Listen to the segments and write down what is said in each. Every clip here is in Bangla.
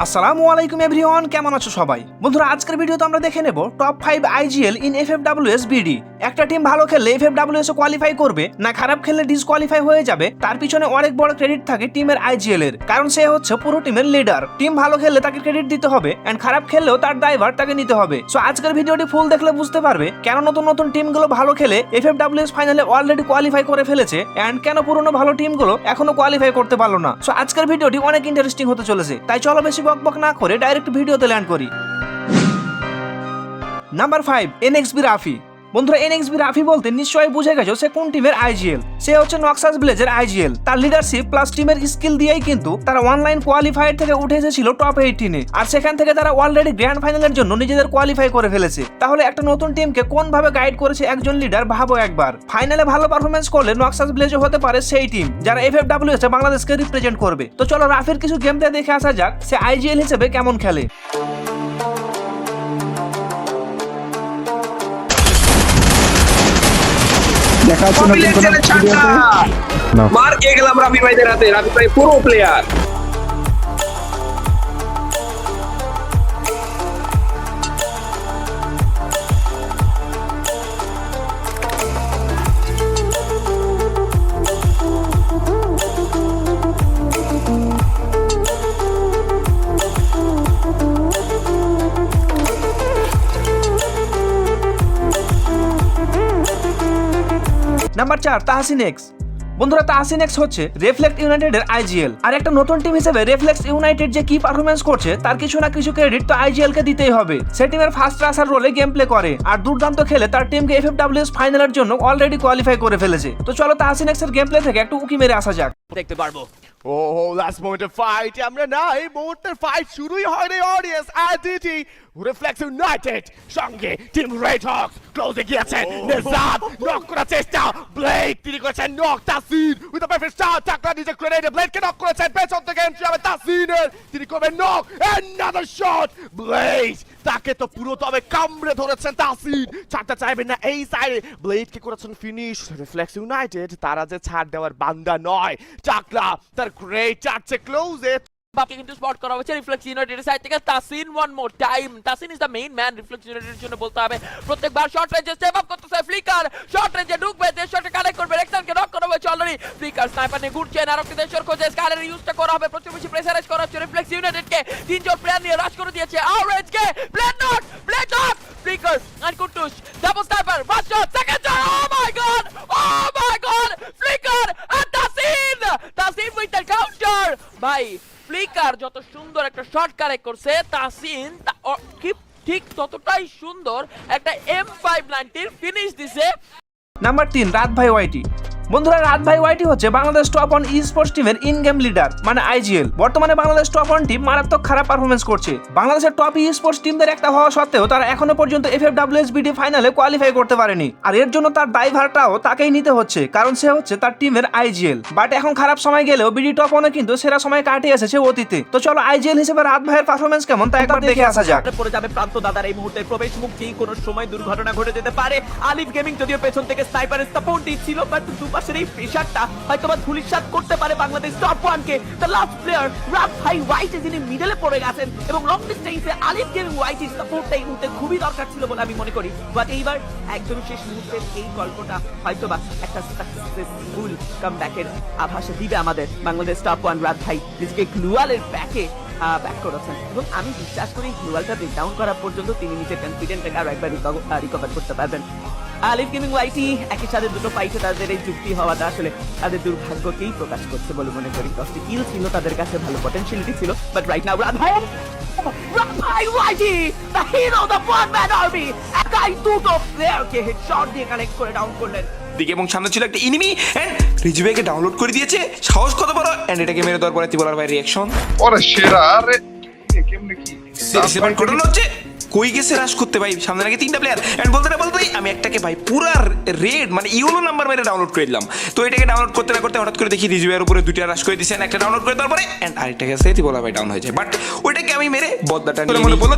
আসসালামু আলাইকুম এভরিওয়ান, কেমন আছো সবাই? বন্ধুরা, আজকের ভিডিওতে আমরা দেখে নেব top five IGL in F WS BD একটা টিম ভালো খেললে এফ ডাব্লিউএস কোয়ালিফাই করবে, না খারাপ খেললে ডিসকোয়ালিফাই হয়ে যাবে, তার পিছনে অনেক বড় ক্রেডিট থাকে টিমের আইজিএল এর। কারণ সে হচ্ছে পুরো টিমের লিডার টিম ভালো খেললে তাকে ক্রেডিট দিতে হবে এন্ড খারাপ খেললেও তার ড্রাইভার তাকে নিতে হবে। সো আজকের ভিডিওটি ফুল দেখলে বুঝতে পারবে কেন নতুন নতুন টিমগুলো ভালো খেলে এফ ডাব্লিউএস ফাইনালে অলরেডি কোয়ালিফাই করে ফেলেছে এন্ড কেন পুরনো ভালো টিমগুলো এখনও কোয়ালিফাই করতে পারল না। সো আজকের ভিডিওটি অনেক ইন্টারেস্টিং হতে চলেছে, তাই চলো বেশি বক বক না করে ডাইরেক্ট ভিডিওতে ল্যান্ড করি। নাম্বার ফাইভ এনএক্সবি রাফি বন্ধুরা এনএক্সবি রাফি বলতে নিশ্চয়ই বুঝে গেছো সে কোন টিমের আইজিএল সে হচ্ছে নক্সাস ব্লেজের আইজিএল তার লিডারশিপ প্লাস টিমের স্কিল দিয়েই কিন্তু তারা অনলাইন কোয়ালিফায়ার থেকে উঠে এসেছিল টপ এইটিনে আর সেখান থেকে তারা অলরেডি গ্র্যান্ড ফাইনালের জন্য নিজেদের কোয়ালিফাই করে ফেলেছে। তাহলে একটা নতুন টিমকে কোন ভাবে গাইড করেছে একজন লিডার ভাবো একবার। ফাইনালে ভালো পারফরমেন্স করলে নক্সাস ব্লেজও হতে পারে সেই টিম যারা এফ এফ ডাব্লিউ বাংলাদেশকে রিপ্রেজেন্ট করবে। তো চলো রাফির কিছু গেম দেখে আসা যাক, সে আইজিএল হিসেবে কেমন খেলে। দেখা হচ্ছে নতুন কোনো ভিডিওতে না। মার খেয়ে গেলাম রাফি ভাইদের হাতে। রাফি ভাই পুরো প্লেয়ার নাম্বার চার তাহসিন এক্স বন্ধুরা তাহসিন এক্স হচ্ছে রেফ্লেক্ট ইউনাইটেডের আইজিএল আর একটা নতুন টিম হিসেবে রেফ্লেক্স ইউনাইটেড যে কি পারফরমেন্স করছে তার কিছু না কিছু ক্রেডিট তো আইজিএল কে দিতেই হবে। সে টিমের ফার্স্ট রাসার রোলে গেম প্লে করে। আর দুর্দান্ত খেলে তার টিমকে এফ এফ ডাব্লিউএস ফাইনালের জন্য অলরেডি কোয়ালিফাই করে ফেলেছে। তো চলো তাহসিন এক্সের গেম প্লে থেকে একটু উকি মেরে আসা যাক। দেখতে পারব। ও লাস্ট মোমেন্টের ফাইট আমরা না এই মুহূর্তের ফাইট শুরুই হয় রে অডিয়েন্স আইডিটি রিফ্লেক্স ইউনাইটেড সঙ্গে টিম রেড হক্স ক্লোজে গিয়েছেন নেজাদ নক করার চেষ্টা। ব্লেক তিনি করেছেন knock Tasin with a perfect shot টাকলা নিজে গ্রেনেড ব্লেডকে নক করেছেন। পেছন থেকে এন্ট্রি হবে তাসিনের তিনি করবেন নক অ্যানাদার শট ব্লেড তাকে তো পুরো তবে কামড়ে ধরেছেন তাসিন ছাড়তে চাইবেন না এই সাইডে ব্লেডকে করেছেন ফিনিশ রিফ্লেক্স ইউনাইটেড তারা যে ছাড় দেওয়ার বান্দা নয়। চাকলা তার গ্রেট চার্চে ক্লোজে বাপকে কিন্তু স্পট করা হয়েছে রিফ্লেক্স ইউনাইটেড সাইড থেকে। Tasin one more time Tasin is the main man reflex ইউনাইটেডের জন্য বলতে হবে। প্রত্যেকবার শর্ট রেঞ্জে স্টেপ আপ করতেছে ফ্লিকার শর্ট রেঞ্জে ঢুকবে দেশ শটে কানেক্ট করবে। রেক্সানকে নক করা হয়েছে অলরেডি ফ্লিকার স্নাইপার নিয়ে ঘুরছেন আর একটি দেশের খোঁজে স্কালের ইউজটা করা হবে। প্রচুর বেশি প্রেসারাইজ করা হচ্ছে রিফ্লেক্স ইউনাইটেডকে তিনজন প্লেয়ার নিয়ে রাশ করে দিয়েছে। আউরেজকে প্লেট not plate not Flicker R Kutus double sniper first shot second shot oh my god oh my god Flicker R Tasin Tasin with the counter ভাই ফ্লিকার যত সুন্দর একটা শট কারেক্ট করছে, তাসিন ঠিক ততটাই সুন্দর একটা এম ফাইভ নাইনটির ফিনিশ দিছে। নাম্বার তিন, রাত ভাই ওয়াইটি বন্ধুরা, রাত ভাই ওয়াইটি হচ্ছে Bangladesh top one esports টিমের ইন গেম লিডার মানে আইজিএল বর্তমানে বাংলাদেশ টপ ওয়ান টিম মারাত্মক খারাপ পারফরমেন্স করছে। বাংলাদেশের টপ ই স্পোর্টস টিমদের একটা হওয়া সত্ত্বেও তারা এখনও পর্যন্ত এফ এফ ডাব্লিউএস বিডি ফাইনালে কোয়ালিফাই করতে পারেনি। আর এর জন্য তার দায়ভারটাও তাকেই নিতে হচ্ছে, কারণ সে হচ্ছে তার টিমের আইজিএল বাট এখন খারাপ সময় গেলেও বিডি টপ ওয়ানে কিন্তু সেরা সময় কাটিয়ে এসেছে অতীতে। তো চলো আইজিএল হিসেবে রাত ভাইয়ের পারফরমেন্স কেমন তা একবার দেখে আসা যাক। পড়ে যাবে প্রান্ত দাদার এই মুহূর্তে প্রবেশ মুক্তি কোন সময় দুর্ঘটনা ঘটে যেতে পারে। আলিফ গেমিং যদিও পেছন থেকে স্নাইপারের সাপোর্ট দিচ্ছিল বাট দুপাশের এই প্রেশারটা হয়তো বা ধুলিসাৎ করতে পারে বাংলাদেশ টপ ওয়ানকে দ্য লাস্ট প্লেয়ার রাফ ভাই হোয়াইটে যিনি মিডলে পড়ে গেছেন এবং লং ডিস্টেন্সে আলিফ গেমিং হোয়াইটের সাপোর্টটা এই মুহূর্তে খুবই দরকার ছিল বলে আমি মনে করি। বাট এইবার একদম শেষ মুহূর্তের এই গল্পটা হয়তো বা একটা সাকসেসফুল কামব্যাকের আভাস দিবে আমাদের বাংলাদেশ টপ ওয়ান রাত ভাই নিজেকে গ্লুয়ালের ব্যাকে ব্যাক করেছেন। এবং আমি বিশ্বাস করি গ্লোয়ালটা ব্রেকডাউন করা পর্যন্ত তিনি নিজের কনফিডেন্টটাকে আরও একবার রিকভার করতে পারবেন। আলিফ গেমিং ওয়াইটি একই সাথে দুটো ফাইটে তাদের এই যুক্তি হওয়াটা আসলে তাদের দুর্ভাগ্যকেই প্রকাশ করছে বলে মনে করি। দশটি কিল ছিল তাদের কাছে ভালো পটেনশিয়ালিটি ছিল বাট রাইট নাও রাত ভাই রাত ভাই ওয়াইটি the hero the one man army একাই দুটো প্লেয়ারকে হেডশট দিয়ে কানেক্ট করে ডাউন করলেন। দিকে এবং সামনে ছিল একটা ইনিমি এন্ড রিজুয়েকে ডাউনলোড করে দিয়েছে। সাহস কত বড়? এন্ড এটাকে মেরে দেওয়ার পরে তিবলার ভাই রিয়াকশন ওরে সেরা আরে কেমনে কি? সেভেন হচ্ছে। কই গেছে রাশ করতে ভাই? সামনে নাকি তিনটা প্লেয়ার এন্ড বলতে না বলতেই আমি একটাকে ভাই পুরা রেড মানে ইউনো নাম্বার মেরে ডাউনলোড করে দিলাম। তো এটাকে ডাউনলোড করতে না করতে হঠাৎ করে দেখি রিজুয়ের উপরে দুইটা রাশ করে দিয়েছেন একটা ডাউনলোড করে আরেকটা গেছে ত্রিপোলা ভাই ডাউন হয়ে যায় বাট ওইটাকে আমি মেরে বদলাটা নিয়ে মনে বলল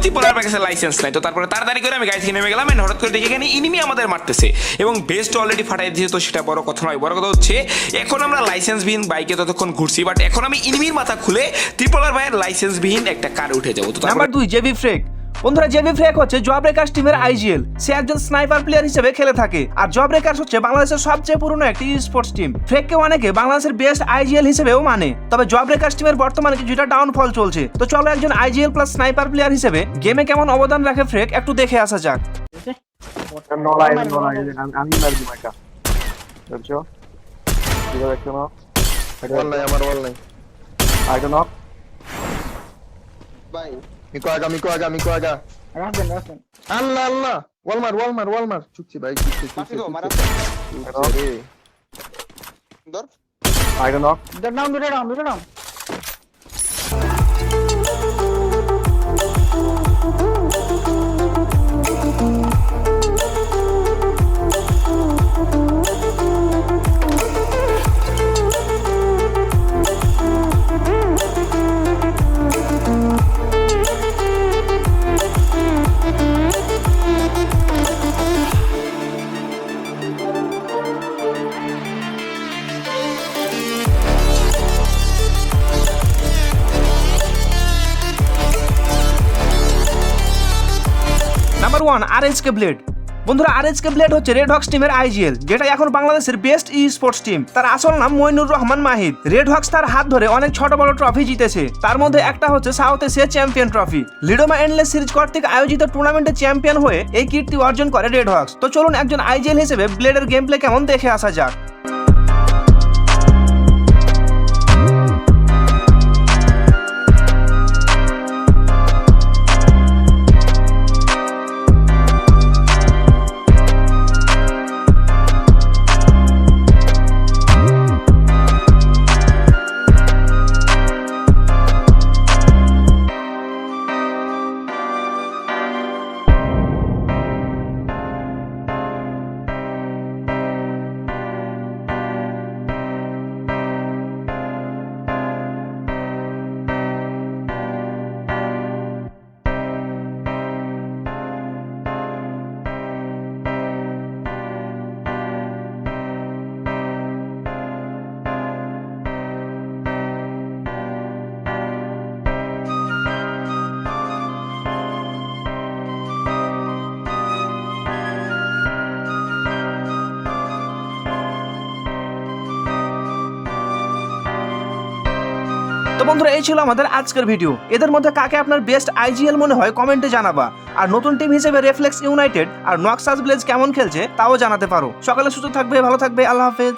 কাছে লাইসেন্স নাই। তো তারপরে তাড়াতাড়ি করে আমি গাড়ি থেকে নেমে গেলাম এন্ড হঠাৎ করে দেখি এখানে ইনিমি আমাদের মারতেছে। এবং বেস্ট অলরেডি ফাটাই দিয়েছে তো সেটা বড় কথা নয়। বড় কথা হচ্ছে এখন আমরা লাইসেন্সবিহীন বাইকে ততক্ষণ ঘুরছি বাট এখন আমি ইনিমির মাথা খুলে ত্রিপোলার ভাইয়ের লাইসেন্সবিহীন একটা কার উঠে যাব। তো নাম্বার দুই জেবি ফ্রেক বন্ধুরা জেবি ফ্রেক হচ্ছে জব ব্রেকার্স টিমের আইজিএল সে একজন স্নাইপার প্লেয়ার হিসেবে খেলে থাকে। আর জব ব্রেকার্স হচ্ছে বাংলাদেশের সবচেয়ে পুরনো একটি স্পোর্টস টিম ফ্রেককে অনেকে বাংলাদেশের বেস্ট আইজিএল হিসেবেও মানে। তবে জব ব্রেকার্স টিমের বর্তমানে কিছুটা ডাউনফল চলছে। তো চলো একজন আইজিএল প্লাস স্নাইপার প্লেয়ার হিসেবে গেমে কেমন অবদান রাখে ফ্রেক একটু দেখে আসা যাক। নলাই নলাই আমি আমি মাইকা বুঝছ ঠিক আছে নাও ওয়াল নাই আমার ওয়াল নাই আইটা নাও ভাই মিকো aga, Miko aga, Miko aga. রাখবেন রাখবেন আল্লাহ। আল্লাহ ওয়াল মার ওয়াল মার ওয়াল মার চুকছি ভাই চুকছি চুকছি মারা রে। ধর। আইটা নাও ধর নাও ধরে নাও ধরে নাও নাম্বার ওয়ান আর এইচ কে ব্লেড বন্ধুরা আর এইচ কে ব্লেড হচ্ছে রেড হক্স টিমের আইজিএল যেটা এখন বাংলাদেশের বেস্ট ই স্পোর্টস টিম তার আসল নাম মইনুর রহমান মাহিদ রেড হক্স তার হাত ধরে অনেক ছোট বড় ট্রফি জিতেছে। তার মধ্যে একটা হচ্ছে সাউথ এশিয়া চ্যাম্পিয়ন ট্রফি লিডোমা এন্ডলেস সিরিজ কর্তৃক আয়োজিত টুর্নামেন্টে চ্যাম্পিয়ন হয়ে এই কীর্তি অর্জন করে রেড হক্স তো চলুন একজন আইজিএল হিসেবে ব্লেডের গেম প্লে কেমন দেখে আসা যাক। তো বন্ধুরা, এই ছিল আমাদের আজকের ভিডিও এদের মধ্যে কাকে আপনার বেস্ট আইজিএল মনে হয় কমেন্টে জানাবা। আর নতুন টিম হিসেবে রেফ্লেক্স ইউনাইটেড আর নক্সাস ব্লেজ কেমন খেলছে, তাও জানাতে পারো। সকালে সুস্থ থাকবে, ভালো থাকবে, আল্লাহ হাফেজ।